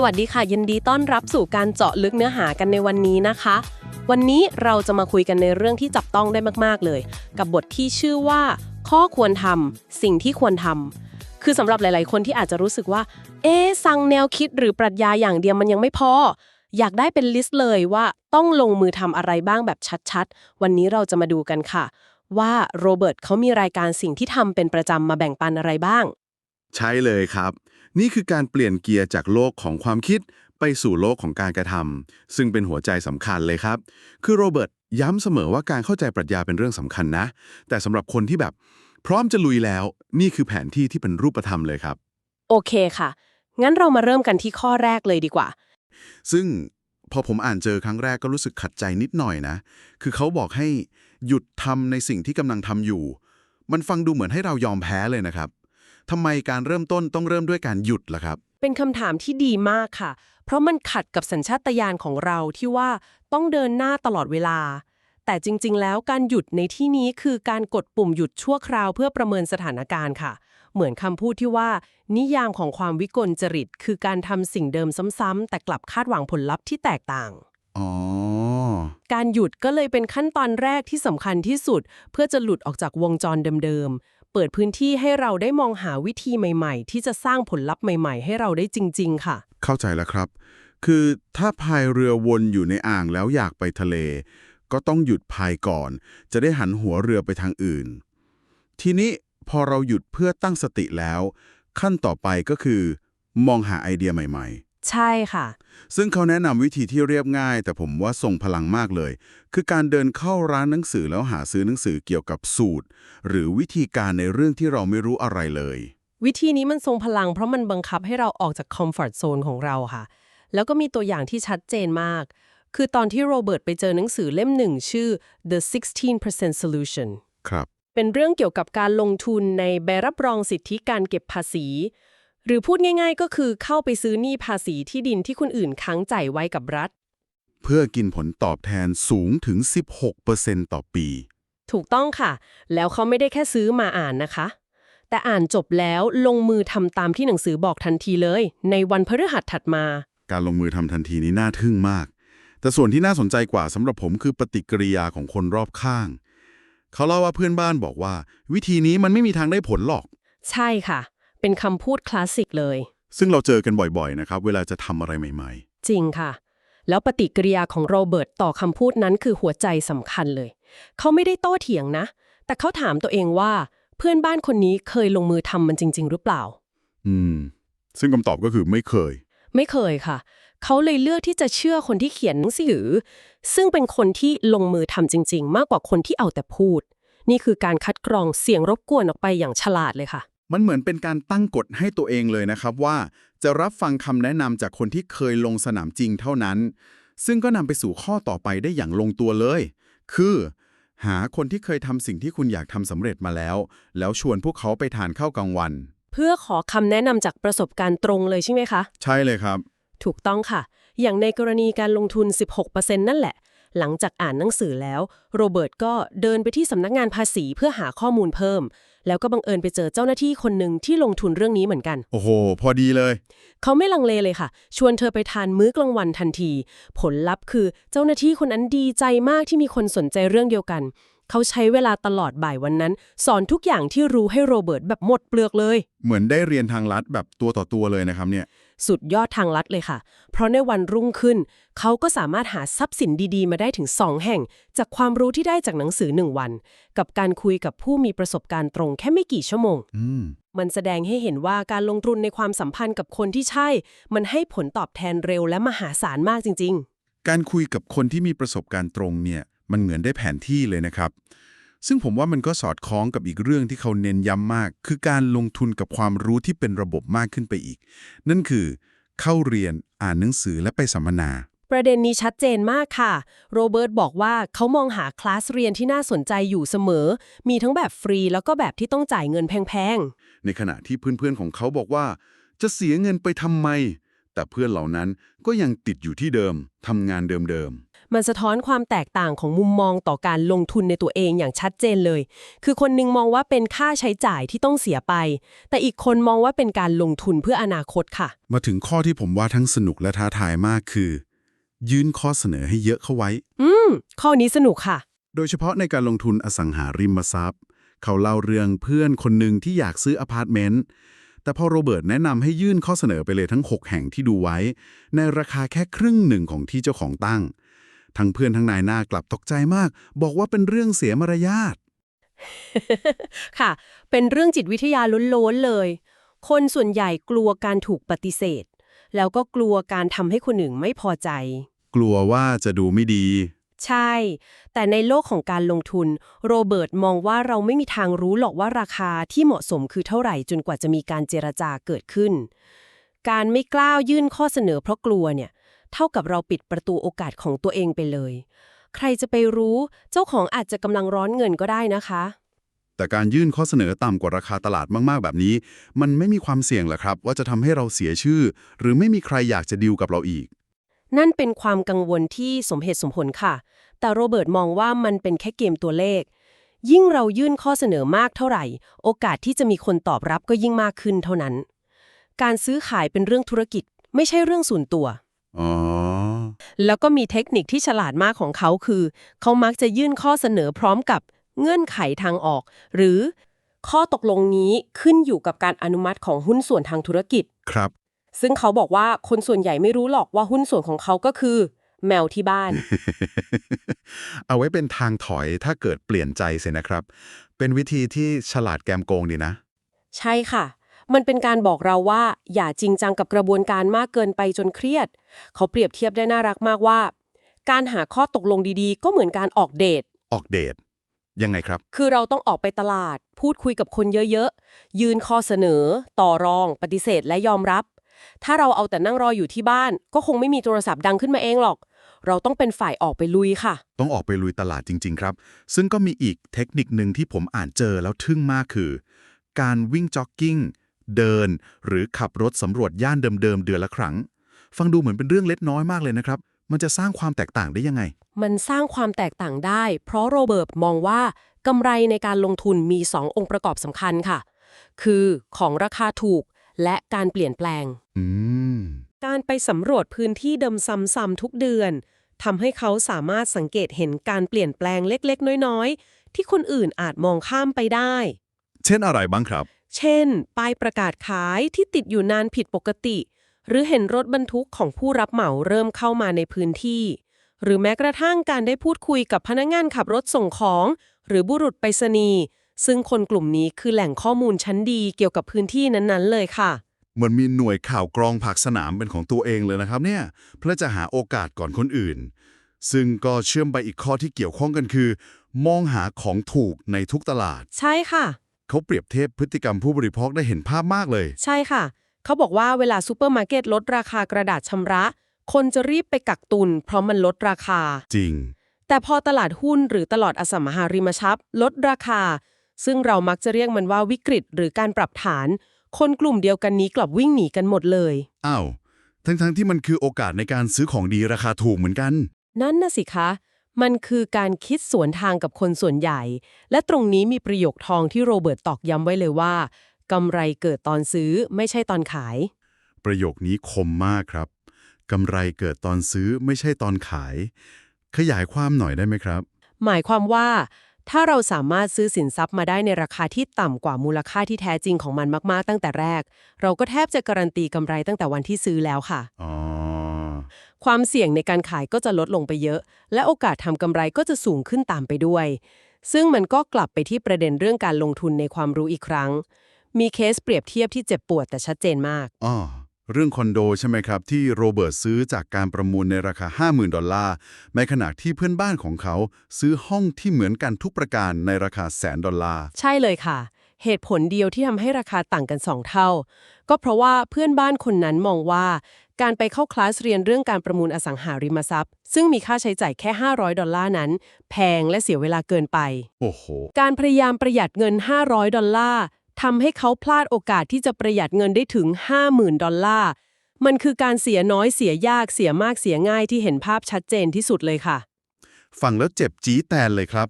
สวัสดีค่ะ ยินดีต้อนรับสู่การเจาะลึกเนื้อหากันในวันนี้นะคะ วันนี้เราจะมาคุยกันในเรื่องที่จับต้องได้มากๆเลย กับบทที่ชื่อว่า ข้อควรทำสิ่งที่ควรทำคือสำหรับหลาย ๆ คนที่อาจจะรู้สึกว่า เอ๊สั่งแนวคิดหรือปรัชญาอย่างเดียวมันยังไม่พอ อยากได้เป็นลิสต์เลยว่าต้องลงมือทำอะไรบ้างแบบชัดๆ วันนี้เราจะมาดูกันค่ะ ว่าโรเบิร์ตเขามีรายการสิ่งที่ทำเป็นประจำมาแบ่งปันอะไรบ้าง ใช่เลยครับ นี่คือการเปลี่ยนเกียร์จากโลกของความคิดไปสู่โลกของการกระทำซึ่งเป็นหัวใจสำคัญเลยครับ คือโรเบิร์ตย้ำเสมอว่าการเข้าใจปรัชญาเป็นเรื่องสำคัญนะ แต่สำหรับคนที่แบบ พร้อมจะลุยแล้ว นี่คือแผนที่ที่เป็นรูปธรรมเลยครับ โอเคค่ะ งั้นเรามาเริ่มกันที่ข้อแรกเลยดีกว่า ซึ่งพอผมอ่านเจอครั้งแรกก็รู้สึกขัดใจนิดหน่อยนะ คือเขาบอกให้หยุดทำในสิ่งที่กำลังทำอยู่ มันฟังดูเหมือนให้เรายอมแพ้เลยนะครับ ทำไมการเริ่มต้นต้องเริ่มด้วยการหยุดล่ะครับ เป็นคำถามที่ดีมากค่ะ เพราะมันขัดกับสัญชาตญาณของเราที่ว่าต้องเดินหน้าตลอดเวลา แต่จริง ๆ แล้วการหยุดในที่นี้คือการกดปุ่มหยุดชั่วคราวเพื่อประเมินสถานการณ์ค่ะ เหมือนคำพูดที่ว่า นิยามของความวิกลจริต คือการทำสิ่งเดิมซ้ำๆแต่กลับคาดหวังผลลัพธ์ที่แตกต่างอ๋อการหยุดก็เลยเป็นขั้นตอนแรกที่สำคัญที่สุด เพื่อจะหลุดออกจากวงจรเดิมๆ เปิดพื้นที่ให้เราได้มองหาวิธีใหม่ ๆ ที่จะสร้างผลลัพธ์ใหม่ ๆ ให้เราได้จริง ๆ ค่ะ เข้าใจแล้วครับ คือถ้าพายเรือวนอยู่ในอ่างแล้วอยากไปทะเล ก็ต้องหยุดพายก่อน จะได้หันหัวเรือไปทางอื่น ทีนี้พอเราหยุดเพื่อตั้งสติแล้ว ขั้นต่อไปก็คือ มองหาไอเดียใหม่ ๆ ใช่ค่ะๆซึ่งเขาแนะนำวิธีที่เรียบง่าย แต่ผมว่าทรงพลังมากเลย คือการเดินเข้าร้านหนังสือแล้วหาซื้อหนังสือเกี่ยวกับสูตร หรือวิธีการในเรื่องที่เราไม่รู้อะไรเลย วิธีนี้มันทรงพลังเพราะมันบังคับให้เราออกจากคอมฟอร์ z โซนของเราค่ะ แล้วก็มีตัวอย่างที่ชัดเจนมาก คือตอนที่โรเบิร์ตไปเจอหนังสือเล่มหนึ่งชื่อ The 16% Solution ครับ เป็นเรื่องเกี่ยวกับการลงทุนในใบรับรองสิทธิการเก็บภาษี หรือพูดง่าย ๆ ก็คือเข้าไปซื้อหนี้ภาษีที่ดินที่คนอื่นค้างจ่ายไว้กับรัฐ เพื่อกินผลตอบแทนสูงถึง 16%ต่อปี ถูกต้องค่ะ แล้วเขาไม่ได้แค่ซื้อมาอ่านนะคะ แต่อ่านจบแล้วลงมือทำตามที่หนังสือบอกทันทีเลย ในวันพฤหัสถัดมา การลงมือทำทันทีนี้น่าทึ่งมาก แต่ส่วนที่น่าสนใจกว่าสำหรับผมคือปฏิกิริยาของคนรอบข้าง เขาเล่าว่าเพื่อนบ้านบอกว่า วิธีนี้มันไม่มีทางได้ผลหรอก ใช่ค่ะ เป็นคำพูดคลาสสิกเลย ซึ่งเราเจอกันบ่อยๆนะครับ เวลาจะทำอะไรใหม่จริงค่ะ แล้วปฏิกิริยาของโรเบิร์ตต่อคำพูดนั้นคือหัวใจสำคัญเลย เขาไม่ได้โต้เถียงนะ แต่เขาถามตัวเองว่า เพื่อนบ้านคนนี้เคยลงมือทำมันจริง ๆ หรือเปล่า ๆ อืม ซึ่งคำตอบก็คือไม่เคย ไม่เคยค่ะ เขาเลยเลือกที่จะเชื่อคนที่เขียนหนังสือ ซึ่งเป็นคนที่ลงมือทำจริง ๆ มากกว่าคนที่เอาแต่พูด นี่คือการคัดกรองเสียงรบกวนออกไปอย่างฉลาดเลยค่ะ มันเหมือนเป็นการตั้งกฎให้ตัวเองเลยนะครับว่า จะรับฟังคำแนะนำจากคนที่เคยลงสนามจริงเท่านั้น ซึ่งก็นำไปสู่ข้อต่อไปได้อย่างลงตัวเลย คือ หาคนที่เคยทำสิ่งที่คุณอยากทำสำเร็จมาแล้ว แล้วชวนพวกเขาไปทานข้าวกลางวัน เพื่อขอคำแนะนำจากประสบการณ์ตรงเลยใช่ไหมคะ ใช่เลยครับ ถูกต้องค่ะ อย่างในกรณีการลงทุน 16%นั่นแหละ หลังจากอ่านหนังสือแล้ว โรเบิร์ตก็เดินไปที่สำนักงานภาษีเพื่อหาข้อมูลเพิ่ม แล้วก็บังเอิญไปเจอเจ้าหน้าที่คนหนึ่งที่ลงทุนเรื่องนี้เหมือนกัน โอ้โห พอดีเลย เขาไม่ลังเลเลยค่ะ ชวนเธอไปทานมื้อกลางวันทันที ผลลัพธ์คือเจ้าหน้าที่คนนั้นดีใจมากที่มีคนสนใจเรื่องเดียวกัน เขาใช้เวลาตลอดบ่ายวันนั้น สอนทุกอย่างที่รู้ให้โรเบิร์ตแบบหมดเปลือกเลย เหมือนได้เรียนทางลัดแบบตัวต่อตัวเลยนะครับเนี่ย สุดยอดทางลัดเลยค่ะ เพราะในวันรุ่งขึ้น เขาก็สามารถหาทรัพย์สินดีๆ มาได้ถึง 2 แห่ง จากความรู้ที่ได้จากหนังสือหนึ่งวัน กับการคุยกับผู้มีประสบการณ์ตรงแค่ไม่กี่ชั่วโมงอืมมันแสดงให้เห็นว่าการลงทุนในความสัมพันธ์กับคนที่ใช่ มันให้ผลตอบแทนเร็วและมหาศาลมากจริงการคุยกับคนที่มีประสบการณ์ตรงเนี่ยมันเหมือนได้แผนที่เลยนะครับ ซึ่งผมว่ามันก็สอดคล้องกับอีกเรื่องที่เขาเน้นย้ำมาก คือการลงทุนกับความรู้ที่เป็นระบบมากขึ้นไปอีก นั่นคือ เข้าเรียนอ่านหนังสือและไปสัมมนาๆประเด็นนี้ชัดเจนมากค่ะ โรเบิร์ตบอกว่าเขามองหาคลาสเรียนที่น่าสนใจอยู่เสมอ มีทั้งแบบฟรีแล้วก็แบบที่ต้องจ่ายเงินแพงๆ ในขณะที่เพื่อนๆของเขาบอกว่า จะเสียเงินไปทำไม แต่เพื่อนเหล่านั้นก็ยังติดอยู่ที่เดิมทำงานเดิม มันสะท้อนความแตกต่างของมุมมองต่อการลงทุนในตัวเองอย่างชัดเจนเลย คือคนหนึงมองว่าเป็นค่าใช้จ่ายที่ต้องเสียไป แต่อีกคนมองว่าเป็นการลงทุนเพื่ออนาคตค่ะ มาถึงข้อที่ผมว่าทั้งสนุกและท้าทายมากคือ ยื่นข้อเสนอให้เยอะเข้าไว้ อืม ข้อนี้สนุกค่ะ โดยเฉพาะในการลงทุนอสังหาริมทรัพย์ เขาเล่าเรื่องเพื่อนคนหนึ่งที่อยากซื้ออพาร์ตเมนต์แต่พอโรเบิร์ตแนะนำให้ยื่นข้อเสนอไปเลยทั้ง 6 แห่งที่ดูไว้ ในราคาแค่ครึ่งหนึ่งของที่เจ้าของตั้ง ทั้งเพื่อนทั้งนายหน้ากลับตกใจมาก บอกว่าเป็นเรื่องเสียมารยาทค่ะ เป็นเรื่องจิตวิทยาล้วนๆเลย คนส่วนใหญ่กลัวการถูกปฏิเสธ แล้วก็กลัวการทำให้คนอื่นไม่พอใจ กลัวว่าจะดูไม่ดี ใช่ แต่ในโลกของการลงทุน โรเบิร์ตมองว่าเราไม่มีทางรู้หรอกว่าราคาที่เหมาะสมคือเท่าไหร่จนกว่าจะมีการเจรจาเกิดขึ้น การไม่กล้ายื่นข้อเสนอเพราะกลัวเนี่ย เท่ากับเราปิดประตูโอกาสของตัวเองไปเลย ใครจะไปรู้เจ้าของอาจจะกำลังร้อนเงินก็ได้นะคะ แต่การยื่นข้อเสนอต่ำกว่าราคาตลาดมากๆ แบบนี้ มันไม่มีความเสี่ยงเหรอครับ ว่าจะทำให้เราเสียชื่อ หรือไม่มีใครอยากจะดีลกับเราอีก นั่นเป็นความกังวลที่สมเหตุสมผลค่ะ แต่โรเบิร์ตมองว่ามันเป็นแค่เกมตัวเลข ยิ่งเรายื่นข้อเสนอมากเท่าไหร่ โอกาสที่จะมีคนตอบรับก็ยิ่งมากขึ้นเท่านั้น การซื้อขายเป็นเรื่องธุรกิจ ไม่ใช่เรื่องส่วนตัว อ๋อ แล้วก็มีเทคนิคที่ฉลาดมากของเขาคือ เขามักจะยื่นข้อเสนอพร้อมกับเงื่อนไขทางออก หรือข้อตกลงนี้ขึ้นอยู่กับการอนุมัติของหุ้นส่วนทางธุรกิจ ครับ ซึ่งเขาบอกว่าคนส่วนใหญ่ไม่รู้หรอกว่าหุ้นส่วนของเขาก็คือ แมวที่บ้าน เอาไว้เป็นทางถอยถ้าเกิดเปลี่ยนใจเสียนะครับ เป็นวิธีที่ฉลาดแกมโกงดีนะ ใช่ค่ะ มันเป็นการบอกเราว่า อย่าจริงจังกับกระบวนการมากเกินไปจนเครียด เขาเปรียบเทียบได้น่ารักมากว่า การหาข้อตกลงดีๆ ก็เหมือนการออกเดท ออกเดทยังไงครับ คือเราต้องออกไปตลาด พูดคุยกับคนเยอะๆ ยืนข้อเสนอ ต่อรอง ปฏิเสธและยอมรับ ถ้าเราเอาแต่นั่งรออยู่ที่บ้าน ก็คงไม่มีโทรศัพท์ดังขึ้นมาเองหรอก เราต้องเป็นฝ่ายออกไปลุยค่ะ ต้องออกไปลุยตลาดจริง ๆ ครับ ซึ่งก็มีอีกเทคนิคหนึ่งที่ผมอ่านเจอแล้วทึ่งมากคือ การวิ่งจ็อกกิ้ง เดิน หรือขับรถสำรวจย่านเดิมๆเดือนละครั้ง ฟังดูเหมือนเป็นเรื่องเล็กน้อยมากเลยนะครับ มันจะสร้างความแตกต่างได้ยังไง มันสร้างความแตกต่างได้ เพราะโรเบิร์ตมองว่ากำไรในการลงทุนมี 2 องค์ประกอบสำคัญค่ะ คือของราคาถูกและการเปลี่ยนแปลงอืมการไปสำรวจพื้นที่เดิมซ้ำๆทุกเดือนทำให้เขาสามารถสังเกตเห็นการเปลี่ยนแปลงเล็กๆ น้อยๆ ที่คนอื่นอาจมองข้ามไปได้ เช่นอะไรบ้างครับ เช่น ป้ายประกาศขายที่ติดอยู่นานผิดปกติ หรือเห็นรถบรรทุกของผู้รับเหมาเริ่มเข้ามาในพื้นที่ หรือแม้กระทั่งการได้พูดคุยกับพนักงานขับรถส่งของ หรือบุรุษไปรษณีย์ซึ่งคนกลุ่มนี้คือแหล่งข้อมูลชั้นดีเกี่ยวกับพื้นที่นั้นๆ เลยค่ะ เหมือนมีหน่วยข่าวกรองผักสนามเป็นของตัวเองเลยนะครับเนี่ยเพื่อจะหาโอกาสก่อนคนอื่น ซึ่งก็เชื่อมไปอีกข้อที่เกี่ยวข้องกันคือ มองหาของถูกในทุกตลาด ใช่ค่ะ เขาเปรียบเทียบพฤติกรรมผู้บริโภคได้เห็นภาพมากเลย ใช่ค่ะ เขาบอกว่าเวลาซูเปอร์มาร์เก็ตลดราคากระดาษชำระ คนจะรีบไปกักตุน เพราะมันลดราคา จริง แต่พอตลาดหุ้นหรือตลาดอสังหาริมทรัพย์ ลดราคา ซึ่งเรามักจะเรียกมันว่าวิกฤต หรือการปรับฐาน คนกลุ่มเดียวกันนี้กลับวิ่งหนีกันหมดเลย อ้าว ทั้งๆที่มันคือโอกาสในการซื้อของดีราคาถูกเหมือนกัน นั่นน่ะสิคะ มันคือการคิดสวนทางกับคนส่วนใหญ่ และตรงนี้มีประโยคทองที่โรเบิร์ตตอกย้ำไว้เลยว่ากำไรเกิดตอนซื้อไม่ใช่ตอนขาย ประโยคนี้คมมากครับกำไรเกิดตอนซื้อไม่ใช่ตอนขาย ขยายความหน่อยได้ไหมครับ หมายความว่า ถ้าเราสามารถซื้อสินทรัพย์มาได้ในราคาที่ต่ำกว่ามูลค่าที่แท้จริงของมันมาก ๆ ตั้งแต่แรก เราก็แทบจะการันตีกำไรตั้งแต่วันที่ซื้อแล้วค่ะอ๋อ ความเสี่ยงในการขายก็จะลดลงไปเยอะ และโอกาสทำกำไรก็จะสูงขึ้นตามไปด้วย ซึ่งมันก็กลับไปที่ประเด็นเรื่องการลงทุนในความรู้อีกครั้ง มีเคสเปรียบเทียบที่เจ็บปวดแต่ชัดเจนมากอ๋อเรื่องคอนโดใช่ไหมครับ ที่โรเบิร์ตซื้อจากการประมูลในราคา 50,000 ดอลลาร์ในขณะที่เพื่อนบ้านของเขา ซื้อห้องที่เหมือนกันทุกประการในราคาแสนดอลลาร์ใช่เลยค่ะ เหตุผลเดียวที่ทำให้ราคาต่างกัน 2 เท่า ก็เพราะว่าเพื่อนบ้านคนนั้นมองว่า การไปเข้าคลาสเรียนเรื่องการประมูลอสังหาริมทรัพย์ ซึ่งมีค่าใช้จ่ายแค่ 500 ดอลลาร์นั้น แพงและเสียเวลาเกินไป โอ้โห การพยายามประหยัดเงิน 500 ดอลลาร์ทำให้เขาพลาดโอกาสที่จะประหยัดเงินได้ถึง 50,000 ดอลลาร์มันคือการเสียน้อยเสียยากเสียมากเสียง่ายที่เห็นภาพชัดเจนที่สุดเลยค่ะ ฟังแล้วเจ็บจี๊แตนเลยครับ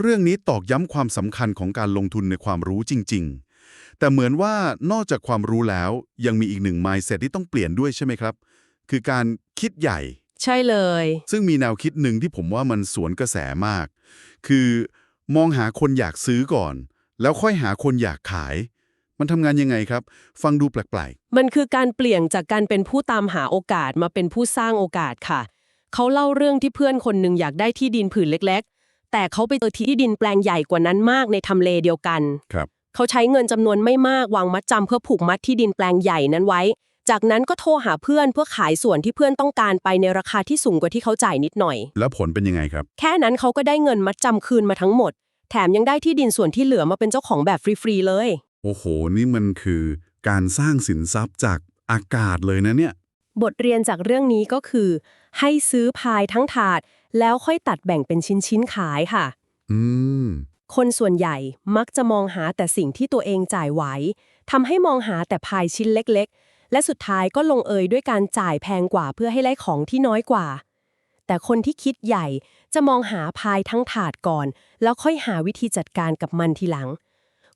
เรื่องนี้ตอกย้ำความสำคัญของการลงทุนในความรู้จริง ๆ แต่เหมือนว่านอกจากความรู้แล้วยังมีอีกหนึ่ง mindset ที่ต้องเปลี่ยนด้วยใช่ไหมครับ คือการคิดใหญ่ ใช่เลย ซึ่งมีแนวคิดหนึ่งที่ผมว่ามันสวนกระแสมาก คือมองหาคนอยากซื้อก่อน แล้วค่อยหาคนอยากขาย มันทำงานยังไงครับ ฟังดูแปลกมันคือการเปลี่ยนจากการเป็นผู้ตามหาโอกาสมาเป็นผู้สร้างโอกาสค่ะ เขาเล่าเรื่องที่เพื่อนคนหนึ่งอยากได้ที่ดินผืนเล็กๆ แต่เขาไปเจอที่ดินแปลงใหญ่กว่านั้นมากในทำเลเดียวกันๆครับ เขาใช้เงินจำนวนไม่มากวางมัดจำเพื่อผูกมัดที่ดินแปลงใหญ่นั้นไว้ จากนั้นก็โทรหาเพื่อนเพื่อขายส่วนที่เพื่อนต้องการไปในราคาที่สูงกว่าที่เขาจ่ายนิดหน่อย แล้วผลเป็นยังไงครับ แค่นั้นเขาก็ได้เงินมัดจำคืนมาทั้งหมด แถมยังได้ที่ดินส่วนที่เหลือมาเป็นเจ้าของแบบฟรีๆเลย โอ้โห นี่มันคือการสร้างสินทรัพย์จากอากาศเลยนะเนี่ย บทเรียนจากเรื่องนี้ก็คือ ให้ซื้อพายทั้งถาด แล้วค่อยตัดแบ่งเป็นชิ้นๆขายค่ะ อืม คนส่วนใหญ่มักจะมองหาแต่สิ่งที่ตัวเองจ่ายไหวทำให้มองหาแต่พายชิ้นเล็กๆ และสุดท้ายก็ลงเอยด้วยการจ่ายแพงกว่าเพื่อให้ได้ของที่น้อยกว่า แต่คนที่คิดใหญ่จะมองหาพายทั้งถาดก่อน แล้วค่อยหาวิธีจัดการกับมันทีหลัง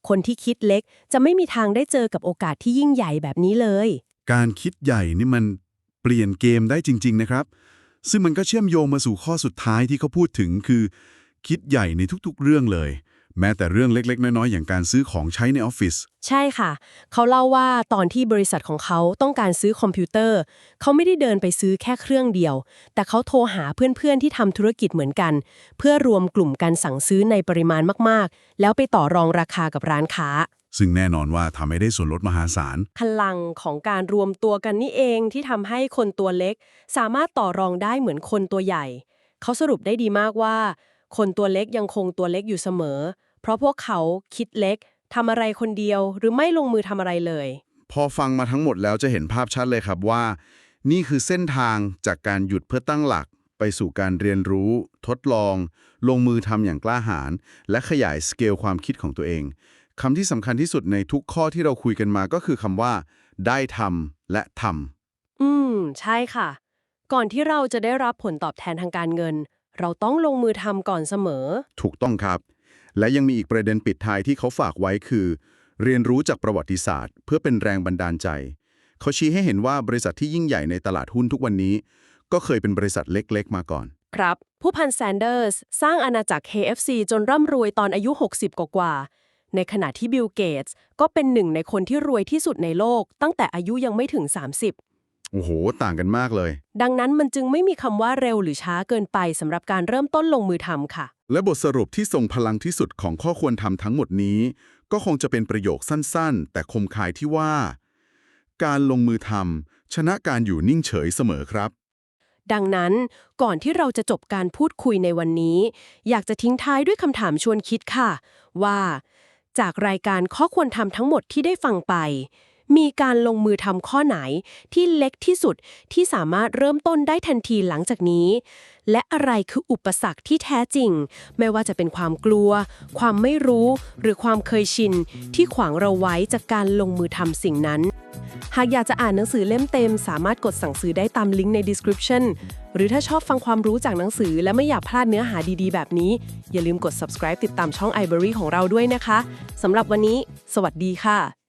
คนที่คิดเล็กจะไม่มีทางได้เจอกับโอกาสที่ยิ่งใหญ่แบบนี้เลย การคิดใหญ่นี่มันเปลี่ยนเกมได้จริง ๆ นะครับ ซึ่งมันก็เชื่อมโยงมาสู่ข้อสุดท้ายที่เขาพูดถึงคือ คิดใหญ่ในทุกๆ เรื่องเลย แม้แต่เรื่องเล็ก ๆ น้อยๆ อย่างการซื้อของใช้ในออฟฟิศใช่ค่ะ เขาเล่าว่าตอนที่บริษัทของเขาต้องการซื้อคอมพิวเตอร์ เขาไม่ได้เดินไปซื้อแค่เครื่องเดียว แต่เขาโทรหาเพื่อนๆที่ทำธุรกิจเหมือนกัน เพื่อรวมกลุ่มการสั่งซื้อในปริมาณมากๆ แล้วไปต่อรองราคากับร้านค้า ซึ่งแน่นอนว่าทำให้ได้ส่วนลดมหาศาล พลังของการรวมตัวกันนี่เองที่ทำให้คนตัวเล็ก สามารถต่อรองได้เหมือนคนตัวใหญ่ เขาสรุปได้ดีมากว่า คนตัวเล็กยังคงตัวเล็กอยู่เสมอ เพราะพวกเขาคิดเล็กทำอะไรคนเดียวหรือไม่ลงมือทำอะไรเลย พอฟังมาทั้งหมดแล้วจะเห็นภาพชัดเลยครับว่า นี่คือเส้นทางจากการหยุดเพื่อตั้งหลัก ไปสู่การเรียนรู้ ทดลอง ลงมือทำอย่างกล้าหาญและขยายสเกลความคิดของตัวเอง คำที่สำคัญที่สุดในทุกข้อที่เราคุยกันมาก็คือคำว่า ได้ทำและทำอืม ใช่ค่ะ ก่อนที่เราจะได้รับผลตอบแทนทางการเงิน เราต้องลงมือทำก่อนเสมอ ถูกต้องครับ และยังมีอีกประเด็นปิดท้ายที่เขาฝากไว้คือ เรียนรู้จากประวัติศาสตร์ เพื่อเป็นแรงบันดาลใจ เขาชี้ให้เห็นว่าบริษัทที่ยิ่งใหญ่ในตลาดหุ้นทุกวันนี้ ก็เคยเป็นบริษัทเล็ก ๆ มาก่อน ครับ ผู้พันแซนเดอร์ส สร้างอาณาจักร KFC จนร่ำรวยตอนอายุ 60 กว่าๆ ในขณะที่บิลเกตส์ก็เป็นหนึ่งในคนที่รวยที่สุดในโลก ตั้งแต่อายุยังไม่ถึง 30 โอ้โห ต่างกันมากเลย ดังนั้นมันจึงไม่มีคำว่าเร็วหรือช้าเกินไปสำหรับการเริ่มต้นลงมือทำค่ะ และบทสรุปที่ทรงพลังที่สุดของข้อควรทำทั้งหมดนี้ ก็คงจะเป็นประโยคสั้นๆ แต่คมคายที่ว่า การลงมือทำชนะการอยู่นิ่งเฉยเสมอครับดังนั้นก่อนที่เราจะจบการพูดคุยในวันนี้ อยากจะทิ้งท้ายด้วยคำถามชวนคิดค่ะ ว่า จากรายการข้อควรทำทั้งหมดที่ได้ฟังไป มีการลงมือทำข้อไหนที่เล็กที่สุดที่สามารถเริ่มต้นได้ทันทีหลังจากนี้ และอะไรคืออุปสรรคที่แท้จริง ไม่ว่าจะเป็นความกลัว ความไม่รู้ หรือความเคยชิน ที่ขวางเราไว้จากการลงมือทำสิ่งนั้น หากอยากจะอ่านหนังสือเล่มเต็ม สามารถกดสั่งซื้อได้ตามลิงก์ใน description หรือถ้าชอบฟังความรู้จากหนังสือ และไม่อยากพลาดเนื้อหาดีๆ แบบนี้ อย่าลืมกด subscribe ติดตามช่อง iBury ของเราด้วยนะคะสำหรับวันนี้ สวัสดีค่ะ